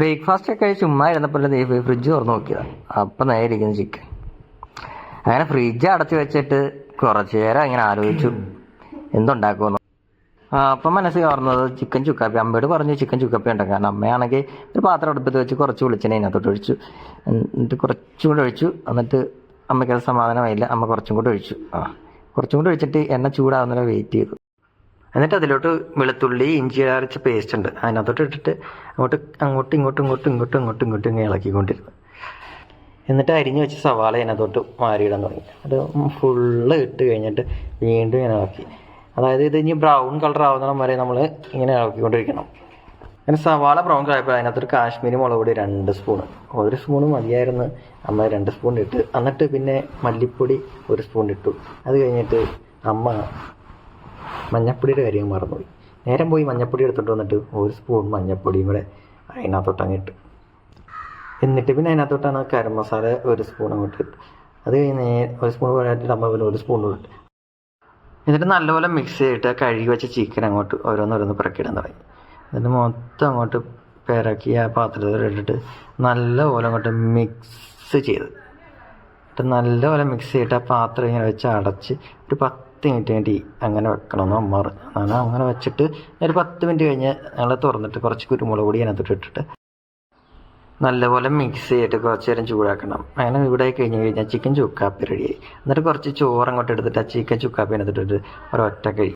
Breakfast ഒക്കെ ചുമ്മാ ഇരുന്നപ്പോൾ ഫ്രിഡ്ജ് തുറന്നു നോക്കിയതാണ് അപ്പം നേരെ ഇരിക്കുന്ന ചിക്കൻ അങ്ങനെ ഫ്രിഡ്ജ് അടച്ചു വെച്ചിട്ട് കുറച്ചു നേരം ഇങ്ങനെ ആലോചിച്ചു. എന്തുണ്ടാക്കുമെന്ന്. അപ്പം മനസ്സിൽ ഓർന്നത് ചിക്കൻ ചുക്കാപ്പി. അമ്മയോട് പറഞ്ഞു ചിക്കൻ ചുക്കാപ്പി ഉണ്ടാക്കാം കാരണം അമ്മയാണെങ്കിൽ ഒരു പാത്രം അടുപ്പത്ത് വെച്ച് കുറച്ച് വെളിച്ചെണ്ണ അതിനകത്തോട്ട് ഒഴിച്ചു. എന്നിട്ട് കുറച്ചും കൂടെ ഒഴിച്ചു. എന്നിട്ട് അമ്മയ്ക്ക് അത് സമാധാനമായില്ല. അമ്മ കുറച്ചും കൂടെ ഒഴിച്ചു. ആ കുറച്ചും കൂടെ ഒഴിച്ചിട്ട് എണ്ണ ചൂടാവുന്നവരെ വെയിറ്റ് ചെയ്തു. എന്നിട്ട് അതിലോട്ട് വെളുത്തുള്ളി ഇഞ്ചി അരച്ച പേസ്റ്റ് ഉണ്ട്. അതിനകത്തോട്ട് ഇട്ടിട്ട് അങ്ങോട്ട് അങ്ങോട്ട് ഇങ്ങോട്ട് ഇങ്ങോട്ട് ഇങ്ങോട്ട് ഇങ്ങോട്ടും ഇങ്ങോട്ട് ഇങ്ങനെ ഇളക്കിക്കൊണ്ടിരുന്നു. എന്നിട്ട് അരിഞ്ഞു വെച്ച സവാള അതിനകത്തോട്ട് മാറിയിടാൻ തുടങ്ങി. അത് ഫുള്ള് ഇട്ട് കഴിഞ്ഞിട്ട് വീണ്ടും ഇങ്ങനെ ഇളക്കി. അതായത് ഇത് ഇനി ബ്രൗൺ കളർ ആവുന്നിടം വരെ നമ്മൾ ഇങ്ങനെ ഇളക്കിക്കൊണ്ടിരിക്കണം. അങ്ങനെ സവാള ബ്രൗൺ കളറായപ്പോൾ അതിനകത്തൊരു കാശ്മീരി മുളക് പൊടി രണ്ട് സ്പൂൺ ഒരു സ്പൂൺ മതിയായിരുന്നു. അമ്മ രണ്ട് സ്പൂൺ ഇട്ട്. എന്നിട്ട് പിന്നെ മല്ലിപ്പൊടി ഒരു സ്പൂൺ ഇട്ടു. അത് കഴിഞ്ഞിട്ട് അമ്മ മഞ്ഞപ്പൊടിയുടെ കാര്യം മറന്നുപോയി. നേരം പോയി മഞ്ഞപ്പൊടി എടുത്തിട്ട് വന്നിട്ട് ഒരു സ്പൂൺ മഞ്ഞപ്പൊടിയും കൂടെ അതിനകത്തോട്ട് അങ്ങ് ഇട്ട്. എന്നിട്ട് പിന്നെ അതിനകത്തോട്ടാണ് കരം മസാല ഒരു സ്പൂൺ അങ്ങോട്ട് അത് കഴിഞ്ഞ് ഒരു സ്പൂൺ അമ്മ പിന്നെ ഒരു സ്പൂൺ ഇട്ട്. എന്നിട്ട് നല്ലപോലെ മിക്സ് ചെയ്തിട്ട് കഴുകി വെച്ച ചിക്കൻ അങ്ങോട്ട് ഓരോന്നോരോന്ന് പിറക്കിടാൻ തുടങ്ങി. എന്നിട്ട് മൊത്തം അങ്ങോട്ട് പിറക്കി ആ പാത്രത്തിൽ ഇട്ടിട്ട് നല്ലപോലെ അങ്ങോട്ട് മിക്സ് ചെയ്ത്. എന്നിട്ട് നല്ലപോലെ മിക്സ് ചെയ്തിട്ട് ആ പാത്രം ഇങ്ങനെ വെച്ച് അടച്ച് ഒരു പത്ത് മിനിറ്റ് വേണ്ടി അങ്ങനെ വെക്കണമെന്ന് അമ്മ പറഞ്ഞു. അങ്ങനെ അങ്ങനെ വെച്ചിട്ട് ഒരു പത്ത് മിനിറ്റ് കഴിഞ്ഞ് ഞങ്ങൾ തുറന്നിട്ട് കുറച്ച് കുരുമുളക് പൊടി അതിനകത്തോട്ട് ഇട്ടിട്ട് നല്ലപോലെ മിക്സ് ചെയ്തിട്ട് കുറച്ച് നേരം ചൂടാക്കണം. അങ്ങനെ ഇവിടെ കഴിഞ്ഞ് കഴിഞ്ഞാൽ ചിക്കൻ ചുക്കാപ്പി റെഡിയായി എന്നിട്ട് കുറച്ച് ചോറ് അങ്ങോട്ട് എടുത്തിട്ട് ആ ചിക്കൻ ചുക്കാപ്പി അതിനകത്തിട്ടിട്ട് ഒരൊറ്റ കഴി